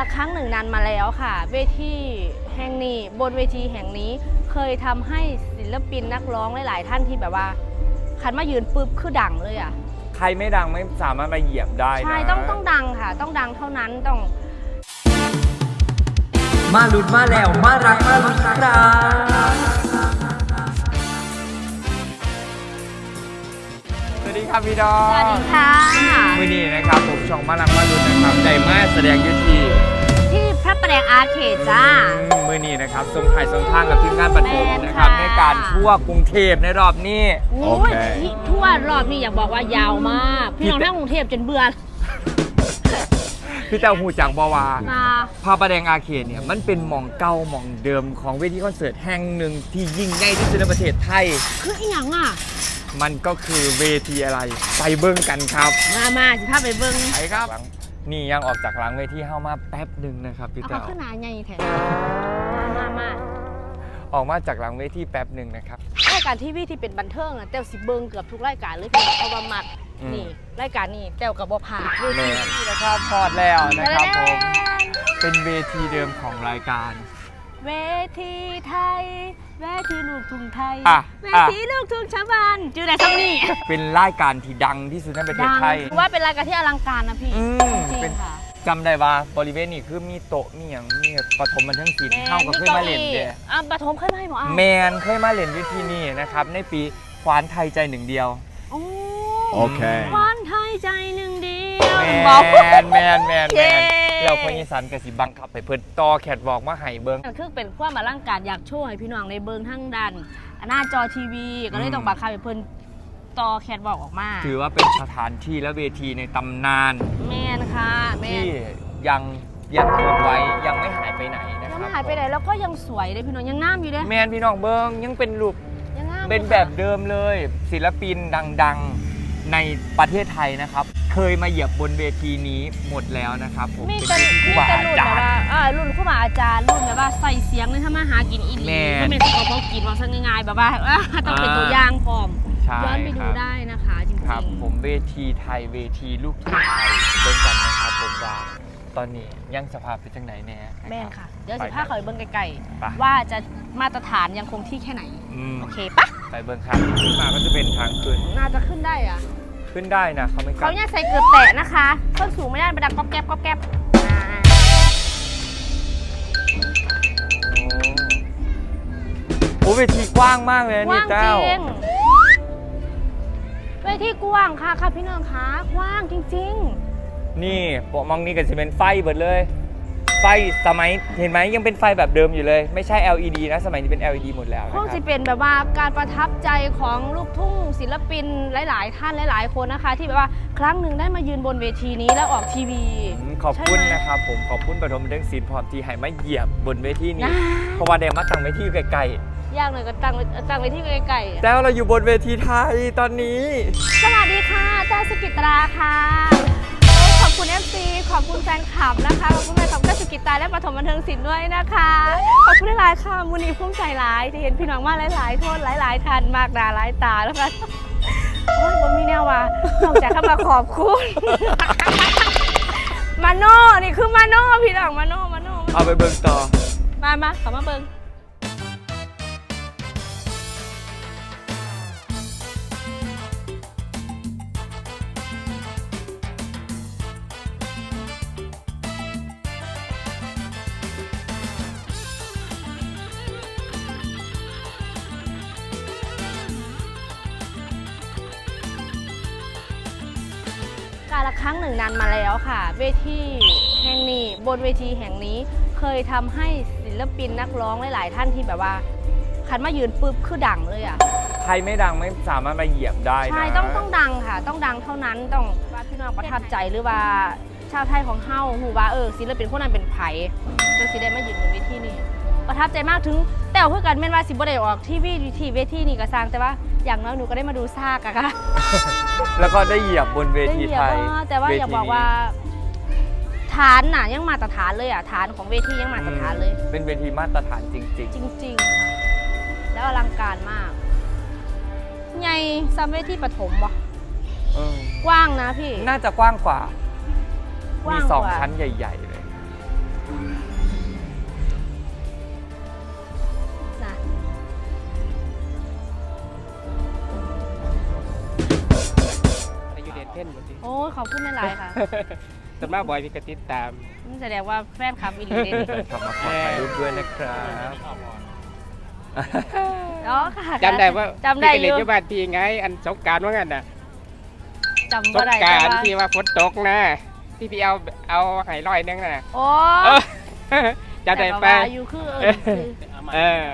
ละครั้งหนึ่งนานมาแล้วค่ะ เวทีแห่งนี้บนเวทีแห่งนี้เคยทำให้ศิลปินนักร้องหลายๆท่านที่แบบว่าคันมายืนปุ๊บคือดังเลยอะใครไม่ดังไม่สามารถมาเหยียบได้นะใช่ต้องต้องดังค่ะ ต้องดังเท่านั้นต้อง มาหลุดมาแล้วมารักมาหลุดครับ ครับพี่ดอสวัสดีค่ะ มือนี้นะครับ ผมช่องมาลังมาดุนนะครับใจมาแสดงอยุทีที่พระประแดงอาร์เคดจ้ามือนี้นะครับทรงไทายทรงทางกับทีมงานปฐมแม่นนะครับค่ะในการทั่วกรุงเทพในรอบนี้ โอ้ยที่ทั่วรอบนี้อยากบอกว่ายาวมาก พี่น้องทั้งกรุงเทพจนเบื่อพี่เต้าหูจากบาวา มาพาประแดงอาเขตเนี่ยมันเป็นหมองเก่าหมองเดิมของเวทีคอนเสิร์ตแห่งหนึ่งที่ยิ่งใหญ่ที่สุดในประเทศไทย คืออีหยังอะ มันก็คือเวทีอะไร ไปเบิ้งกันครับมามาสิพาไปเบิ้งไปครับ นี่ยังออกจากหลังเวทีเข้ามาแป๊บหนึ่งนะครับพี่เอาเต้าเขาขึ้นหนาใหญ่แท้มามามาออกมาจากหลังเวทีแป๊บหนึ่งนะครับ รายการทีวีที่เป็นบันเทิงอะแต้วสิเบิ้งเกือบทุกรายการเลยพี่น้องเพราะว่ามักอืม นี่รายการนี้แต้วกับบ่ผ่านเวแม่ทีนี่นะครับพอดแล้วนะครับผม เป็นเวทีเดิมของรายการ เวทีไทย เวทีลูกทุ่งไทย อะเวอะทีลูกทุ่งชาวบ้านจูได้ซ้ำนี่เป็นรายการที่ดังที่สุดในประเทศดังไทยว่าเป็นรายการที่อลังการนะพี่อืมจริงเป็นๆค่ะ จำได้ว่าบริเวณนี้คือมีโต๊ะมีอย่างมีปฐมบันเทิงศิลป์เข้ากับเคยมาเล่นเด้อะปฐมเคยมาให้หมออ้าวแมนเคยมาเล่นวิธีนี้นะครับ ในปีควานไทยใจหนึ่งเดียว โอ้โอเควันไทยใจหนึ่งเดียวแมบอก นแมนแมนเย้แมน เราพญิสันกสิบังคับไปเพิ่นต่อแคทบอกมาให้เบิ่งนั่นคือเป็นความอลังการอยากโชว์ให้พี่น้องในเบิงทั้งดันหน้าจอทีวี ก็เลยต้องบังคับให้เพิ่นต่อแคทบอกออกมา ถือว่าเป็นสถานที่และเวทีในตำนานแมนค่ะแมที่นยังยังคงไว้ยังไม่หายไปไหนนะคยัรังบไม่หายไปไหนแล้วก็ยังสวยเลยพี่น้องยังงามอยู่เด้แมนพี่น้องเบิ้งยังเป็นรูป ยังงามเป็นแบบเดิมเลยศิลปินดังๆ ในประเทศไทยนะครับ เคยมาเหยียบบนเวทีนี้หมดแล้วนะครับผมมีเป็นแต่เวทีครูมีบาแต่อารุ่นจาแบบรย์ ว่าอ่ารุ่นครูบาอาจารย์รุ่นแบบว่าใส่เสียงในทำมาหากินอีหลีแม่น ก็เป็นสิ่งของพอกินว่าซะง่ายๆแบบว่าอะต้องเป็นตัวอย่างพร้อมใช่ย้อนไปดูครับได้นะคะจริงครับๆผมเวทีไทยเวทีลูกทุ่งไทยเบิ่งกันนะครับผมว่า ตอนนี้ยังสภาพเป็นจังไหนแน่นะรับ แม่นค่ะ เดี๋ยวไปสิพาเขาไปเบิ้งไกลไป ๆว่าจะมาตรฐานยังคงที่แค่ไหน อืมโอเคปะไปเบิ่งครับที่ขึ้นมาก็จะเป็นทางขึ้นน่าจะขึ้นได้อะขึ้นได้นะเขาไม่กล้าเขาเนี่ยใส่เกือบแตะนะคะส้นสูงไม่ได้ประดังก๊อบแก๊บก๊อบแก๊บอ่าโอ้เวทีกว้างมากเลยนะกนี่ว้างจเต้า ริงเวทีกว้างค่ะค่ะพี่น้องคะกว้างจริง นี่ปกมองนี่ก็จะเป็นไฟเบิดเลย ไฟสมัยเห็นไหมยังเป็นไฟแบบเดิมอยู่เลย ไม่ใช่ LED นะสมัยนี้เป็น LED หมดแล้วๆนะคงครัจะบเป็นแบบว่าการประทับใจของลูกทุ่งศิลปินหลาย ๆ ท่านหลาย ๆ คนนะคะ ที่แบบว่าครั้งหนึ่งได้มายืนบนเวทีนี้แล้วออกทีวี อืมขอบคุณใช่ไหมนะครับผมขอบคุณปฐมเรื่องศิลป์พร้อมที่ให้มาเหยียบบนเวทีนี้ นะ เพราะว่าได้มาตั้งเวทีอยู่ไกลยากเลยก็ตั้งตั้งเวทีไกลๆๆอะแล้วเราอยู่บนเวทีไทยตอนนี้สวัสดีค่ะเจ้าสกิตราค่ะโอ้ขอบ คุณ FC ขอบคุณแฟนคลับนะคะ ขอบคุณแฟนคลับเจ้าสกิตราและปฐมบันเทิงศิลป์ด้วยนะคะ ขอบคุณหลายๆค่ะมูนีภูมิใจหลายที่เห็นพี่น้องมาหลายๆคนหลายๆท่านมากหนาหลายตาแล้วกันโอ้ยผมมีแนวว่านอกจากเข้ามาขอบคุณ มาโน่นี่คือมาโน่พี่น้องมาโน่มาโน่เอาไปเบิ่งต่อ มามาขอมาเบิง กาละครั้งหนึ่งนานมาแล้วค่ะ เวทีแห่งนี้บนเวทีแห่งนี้เคยทำให้ศิลปินนักร้องหลาย ๆ ท่านที่แบบว่าคันมายืนปุ๊บคือดังเลยอะใครไม่ดังไม่สามารถมาเหยียบได้นะใช่ต้องต้องดังค่ะ ต้องดังเท่านั้นต้องว่าพี่น้องประทับใจหรือว่าชาวไทยของเฮาหูว่าเออศิลปินคนนั้นเป็นไผ่จะสิได้มายืนบนเวทีนี้ประทับใจมากถึงแต่เพื่อกันแม่นว่าสิบ่ได้ออกทีวีทีเวทีนี่ก็สร้างแต่ว่า อย่างน้อยหนูก็ได้มาดูซากอะค่ะแล้วก็ได้เหยียบบนเวได้ทีเหยียไทบยว่าแต่ว่าอย่าบอกว่า ฐานน่ะยังมาตรฐานเลยอะฐานของเวทียังมาตรฐานเลย เป็นเวทีมาตรฐานจริง จริงๆค่ะแล้วอลังการมากใหญ่ซัมเวทีปฐมวะๆ เออ กว้างนะพี่ น่าจะกว้างกว่ากมีว้างสองกว่าชั้นใหญ่ ๆ เลย อายุเด็ดเพ่นหมดสิโอ้ยขอบคุณหลายๆค่ะส่วนมากบอยพี่ก็ติดตามนี่แสดงว่าแฟนคลับอีหลีเด้นี่ทำมาขอถ่ายรูปด้วยนะครับอ๋อค่ะจำได้ว่าจำได้พี่อไปเล่นยู่อยู่บ้านพี่ไง อันสงกรารว่างั้นน่ะจำสบ่งได้กรารแต่ว่าที่ว่าฝนตกนะที่พี่เอาเอาไห้ลอยนึงน่ะโอ้เออจำได้แต่ไปว่าอายุคือเออคือ เออ